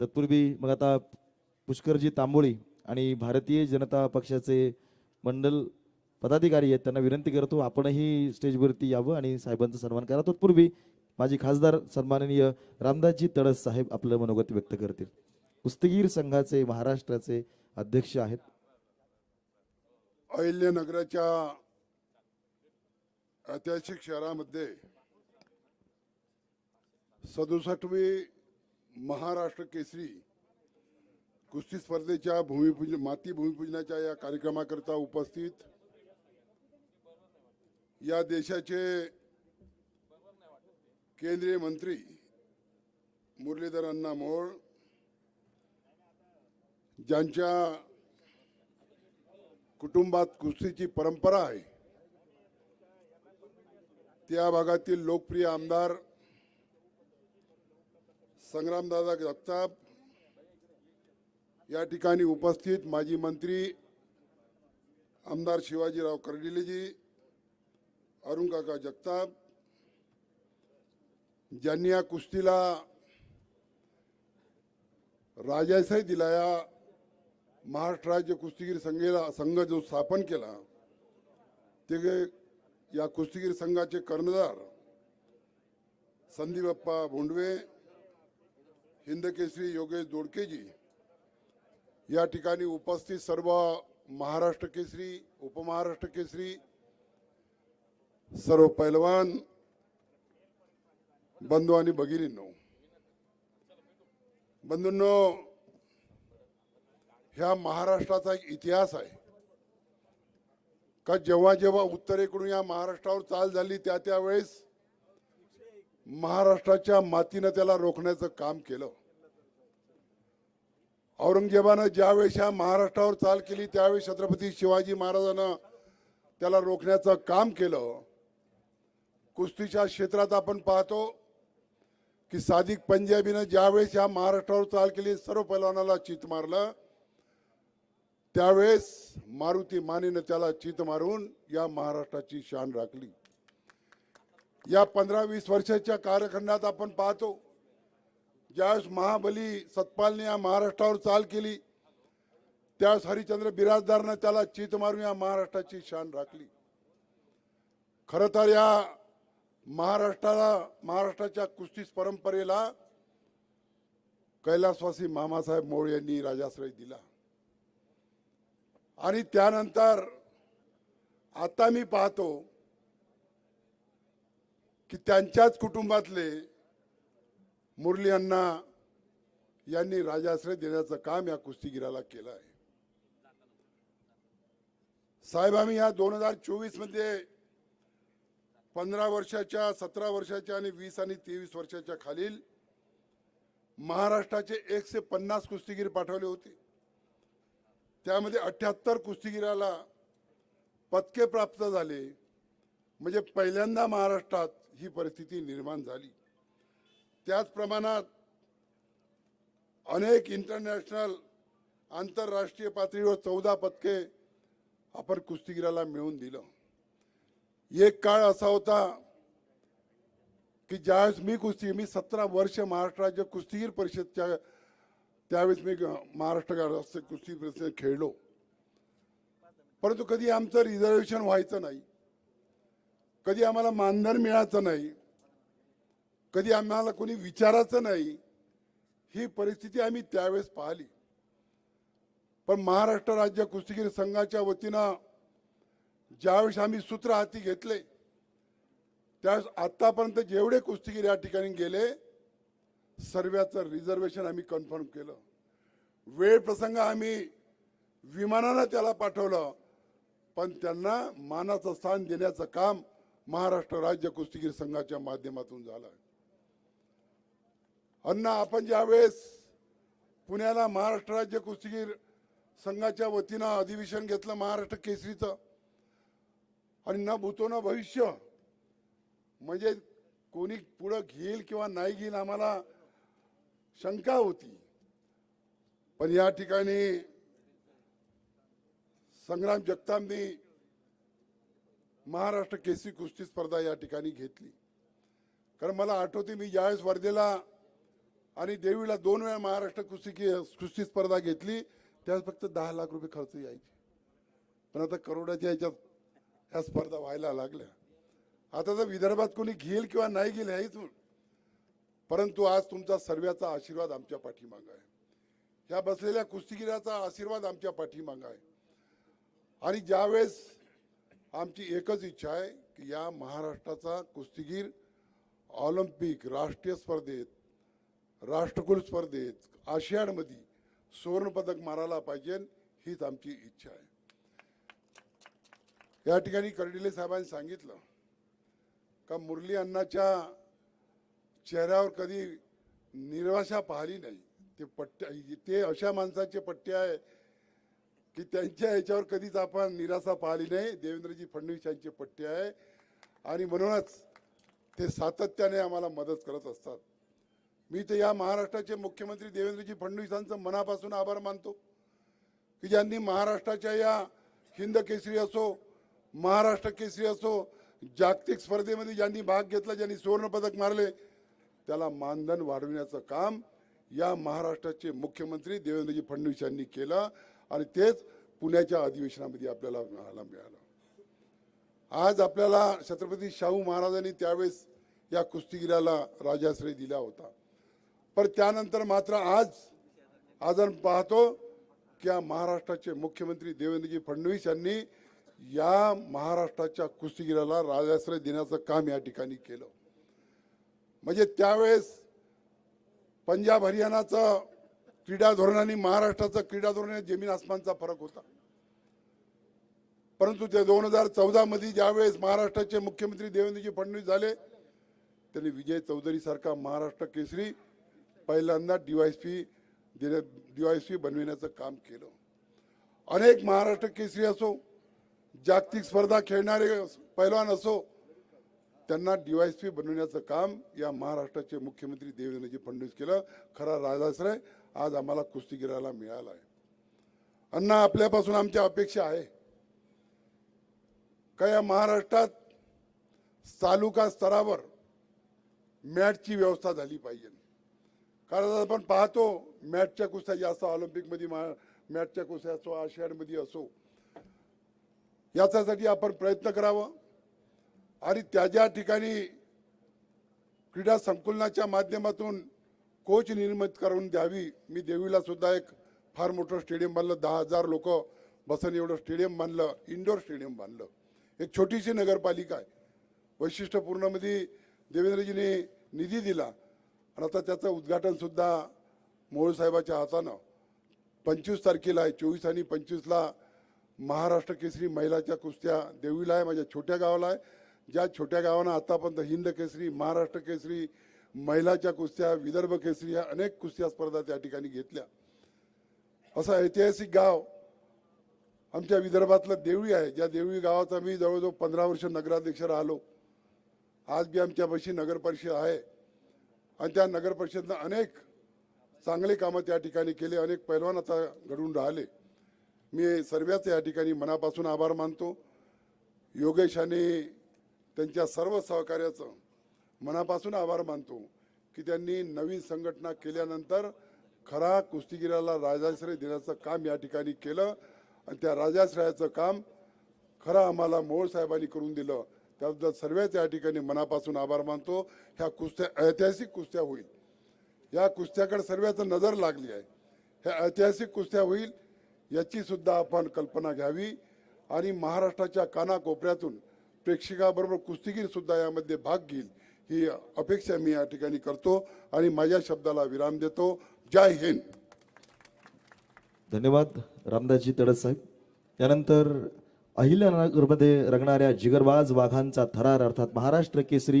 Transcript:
तत्पूर्वी मग आता पुष्करजी तांबोळी आणि भारतीय जनता पक्षाचे मंडल पदाधिकारी आहेत त्यांना विनंती करतो आपणही स्टेजवरती यावं आणि साहेबांचा सन्मान करा. तत्पूर्वी माजी खासदार सन्माननीय रामदासजी तडस साहेब आपलं मनोगत व्यक्त करतील. कुस्तीगीर संघाचे महाराष्ट्राचे अध्यक्ष आहेत. अहिल्यानगराच्या ऐतिहासिक शहरामध्ये सदुसष्टवी महाराष्ट्र केसरी कुस्ती स्पर्धेच्या भूमिपूजन माती भूमिपूजनाच्या या कार्यक्रमाकरता उपस्थित या देशाचे केंद्रीय मंत्री मुरलीधर अण्णा मोळ ज्यांच्या कुटुंबात कुस्तीची परंपरा आहे त्या भागातील लोकप्रिय आमदार संग्रामदादा जगताप या ठिकाणी उपस्थित माजी मंत्री आमदार शिवाजीराव कर्डिलेजी अरुणकाका जगताप ज्यांनी या कुस्तीला राजाशाही दिला या महाराष्ट्र राज्य कुस्तीगीर संघेला संघ जो स्थापन केला ते या कुस्तीगीर संघाचे कर्णधार संदीपप्पा भोंडवे हिंदकेसरी योगेश दोडकेजी या ठिकाणी उपस्थित सर्व महाराष्ट्र केसरी उपमहाराष्ट्र केसरी सर्व पैलवान बंधू आणि भगिनींनो बंधूंनो ह्या महाराष्ट्राचा एक इतिहास आहे. का जेव्हा जेव्हा उत्तरेकडून या महाराष्ट्रावर चाल झाली त्या त्यावेळेस महाराष्ट्राच्या मातीनं त्याला रोखण्याचं काम केलं. औरंगजेबानं ज्यावेळेस ह्या महाराष्ट्रावर चाल केली त्यावेळेस छत्रपती शिवाजी महाराजांना त्याला रोखण्याचं काम केलं. कुस्तीच्या क्षेत्रात आपण पाहतो की सादिक पंजाबीनं ज्यावेळेस ह्या महाराष्ट्रावर चाल केली सर्व पैलवानाला चित मारलं. त्यावेळेस मारुती मानेनं त्याला चित मारून या महाराष्ट्राची शान राखली. या पंधरा वीस वर्षाच्या कार्यखंडात आपण पाहतो ज्यावेळेस महाबली सतपालने या महाराष्ट्रावर चाल केली त्यावेळेस हरिश्चंद्र बिराजदारनं त्याला चित मारून या महाराष्ट्राची शान राखली. खरं तर या महाराष्ट्राला महाराष्ट्राच्या कुस्तीस परंपरेला कैलासवासी मामासाहेब मोळ यांनी राजाश्रय दिला. आणि त्यानंतर आता मी पाहतो की त्यांच्याच कुटुंबातले मुरली अण्णा यांनी राजाश्रय देण्याचं काम या कुस्तीगिराला केलं आहे. साहेब आम्ही या दोन हजार चोवीसमध्ये पंधरा वर्षाच्या सतरा वर्षाच्या आणि वीस आणि तेवीस वर्षाच्या खालील महाराष्ट्राचे एकशे पन्नास कुस्तीगीर पाठवले होते. त्यामध्ये अठ्याहत्तर कुस्तीगिराला पदके प्राप्त झाले. म्हणजे पहिल्यांदा महाराष्ट्रात ही परिस्थिती निर्माण झाली. त्याच प्रमाणात अनेक इंटरनॅशनल आंतरराष्ट्रीय पातळीवर चौदा पदके आपण कुस्तीगिराला मिळवून दिलं. एक काळ असा होता की ज्यावेळेस मी कुस्ती मी सतरा वर्ष महाराष्ट्र राज्य कुस्तीगीर परिषदच्या त्यावेळेस मी महाराष्ट्र राज्य कुस्ती परिषद खेळलो. परंतु कधी आमचं रिझर्वेशन व्हायचं नाही कधी आम्हाला मानधन मिळायचं नाही कधी आम्हाला कोणी विचारायचं नाही ही परिस्थिती आम्ही त्यावेळेस पाहिली. पण महाराष्ट्र राज्य कुस्तीगीर संघाच्या वतीनं ज्यावेळेस आम्ही सूत्र हाती घेतले त्यावेळेस आतापर्यंत जेवढे कुस्तीगीर या ठिकाणी गेले सर्व्याचं रिझर्वेशन आम्ही कन्फर्म केलं. वेळ प्रसंग आम्ही विमानानं त्याला पाठवलं पण त्यांना मानाचं स्थान देण्याचं काम महाराष्ट्र राज्य कुस्तीगीर संघाच्या माध्यमातून झालं. अण्णा आपण ज्यावेळेस पुण्याला महाराष्ट्र राज्य कुस्तीगीर संघाच्या वतीनं अधिवेशन घेतलं महाराष्ट्र केसरीचं आणि न भूतो न भविष्य म्हणजे कोणी पुढं घेईल किंवा नाही घेईल आम्हाला शंका होती. पण या ठिकाणी संग्राम जगतापनी महाराष्ट्र केसरी कुस्ती स्पर्धा या ठिकाणी घेतली. कारण मला आठवते मी ज्यावेळेस वर्धेला आणि देवीला दोन वेळा महाराष्ट्र कुस्ती कुस्ती स्पर्धा घेतली त्यात फक्त दहा लाख रुपये खर्च यायचे. पण आता करोडाच्या याच्यात ह्या स्पर्धा व्हायला लागल्या. आता तर विदर्भात कोणी घेईल किंवा नाही घेईल हेच परंतु आज तुमचा सर्व्याचा आशीर्वाद आमच्या पाठीमागं आहे. ह्या बसलेल्या कुस्तीगिराचा आशीर्वाद आमच्या पाठीमागं आहे. आणि ज्यावेळेस आमची एकच इच्छा आहे की या महाराष्ट्राचा कुस्तीगीर ऑलिम्पिक राष्ट्रीय स्पर्धेत राष्ट्रकुल स्पर्धेत आशियाडमध्ये सुवर्णपदक मारायला पाहिजे हीच आमची इच्छा आहे. या ठिकाणी कर्डिले साहेबांनी सांगितलं का मुरली अण्णाच्या चेहऱ्यावर कधी निर्वाशा पाहिली नाही. ते पट्ट्या ते अशा माणसाचे पट्टे आहे की त्यांच्या याच्यावर कधीच आपण निराशा पाहिली नाही. देवेंद्रजी फडणवीस यांचे पट्टे आहे. आणि म्हणूनच ते सातत्याने आम्हाला मदत करत असतात. मी तर या महाराष्ट्राचे मुख्यमंत्री देवेंद्रजी फडणवीसांचं मनापासून आभार मानतो की ज्यांनी महाराष्ट्राच्या या हिंद केसरी असो महाराष्ट्र केसरी असो जागतिक स्पर्धेमध्ये ज्यांनी भाग घेतला ज्यांनी सुवर्णपदक मारले त्याला मानधन वाढविण्याचं काम या महाराष्ट्राचे मुख्यमंत्री देवेंद्रजी फडणवीस यांनी केलं आणि तेच पुण्याच्या अधिवेशनामध्ये आपल्याला मिळायला मिळालं. आज आपल्याला छत्रपती शाहू महाराजांनी त्यावेळेस या कुस्तीगिराला राजाश्रय दिला होता. पण त्यानंतर मात्र आज आज पाहतो की महाराष्ट्राचे मुख्यमंत्री देवेंद्रजी फडणवीस यांनी या महाराष्ट्राच्या कुस्तीगिराला राजाश्रय देण्याचं काम या ठिकाणी केलं. म्हणजे त्यावेळेस पंजाब हरियाणाचं क्रीडा धोरण आणि महाराष्ट्राचं क्रीडा धोरण जमीन आसमानचा फरक होता. परंतु ते दोन हजार चौदा मध्ये ज्यावेळेस महाराष्ट्राचे मुख्यमंत्री देवेंद्रजी फडणवीस झाले त्यांनी विजय चौधरी सारखा महाराष्ट्र केसरी पहिल्यांदा डी वाय पी दिले डी वाय पी बनविण्याचं काम केलं. अनेक महाराष्ट्र केसरी असो जागतिक स्पर्धा खेळणारे पैलवान असो त्यांना डी वाय पी बनवण्याचं काम या महाराष्ट्राचे मुख्यमंत्री देवेंद्रजी फडणवीस केलं. खरा राजाश्रय आज आम्हाला कुस्तीगिराला मिळाला आहे अण्णा आपल्यापासून आमच्या अपेक्षा आहे. का या महाराष्ट्रात तालुका स्तरावर मॅटची व्यवस्था झाली पाहिजे? कारण आपण पाहतो मॅचच्या कुस्त्या जास्त ऑलिम्पिकमध्ये मा- मॅचच्या कुस्त्या असो आशियाडमध्ये असो याच्यासाठी आपण प्रयत्न करावं. आणि त्याच्या ठिकाणी क्रीडा संकुलनाच्या माध्यमातून कोच निर्मित करून द्यावी मी देवीला सुद्धा एक फार मोठं स्टेडियम बांधलं. दहा हजार लोक बसन एवढं स्टेडियम बांधलं इंडोर स्टेडियम बांधलं. एक छोटीशी नगरपालिका आहे. वैशिष्ट्यपूर्णमध्ये देवेंद्रजीने निधी दिला. आणि आता त्याचं उद्घाटनसुद्धा मोहोळ साहेबाच्या हातानं. पंचवीस तारखेला आहे चोवीस आणि पंचवीसला महाराष्ट्र केसरी महिलाच्या कुस्त्या देवीला आहे माझ्या छोट्या गावाला आहे. ज्या छोट्या गावानं आतापर्यंत हिंद केसरी महाराष्ट्र केसरी महिलाच्या कुस्त्या विदर्भ केसरी या अनेक कुस्त्या स्पर्धा त्या ठिकाणी घेतल्या. असं ऐतिहासिक गाव आमच्या विदर्भातलं देवळी आहे. ज्या देवळी गावात आम्ही जवळजवळ पंधरा वर्ष नगराध्यक्ष राहिलो. आज बी आमच्यापाशी नगर परिषद आहे. आणि त्या नगर परिषदनं अनेक चांगले कामं त्या ठिकाणी केले अनेक पैलवान आता घडून राहिले. मी सर्वच या ठिकाणी मनापासून आभार मानतो. योगेशाने त्यांच्या सर्व सहकार्याचं मनापासून आभार मानतो की त्यांनी नवीन संघटना केल्यानंतर खरा कुस्तीगिराला राजाश्रय देण्याचं काम या ठिकाणी केलं आणि त्या राजाश्रयाचं काम खरं आम्हाला मोहोळ साहेबांनी करून दिलं. त्याबद्दल सर्व त्या ठिकाणी मनापासून आभार मानतो. ह्या कुस्त्या ऐतिहासिक कुस्त्या होईल. या कुस्त्याकडे सर्वांचं नजर लागली आहे. ह्या ऐतिहासिक कुस्त्या होईल याची सुद्धा आपण कल्पना घ्यावी. आणि महाराष्ट्राच्या कानाकोपऱ्यातून प्रेक्षकाबरोबर कुस्तीगीर सुद्धा यामध्ये भाग घेईल ही अपेक्षा मी या ठिकाणी करतो आणि माझ्या शब्दाला विराम देतो. जय हिंद. धन्यवाद रामदासजी तडस साहेब. त्यानंतर अहिल्यानगरमध्ये रंगणाऱ्या जिगरबाज वाघांचा थरार अर्थात महाराष्ट्र केसरी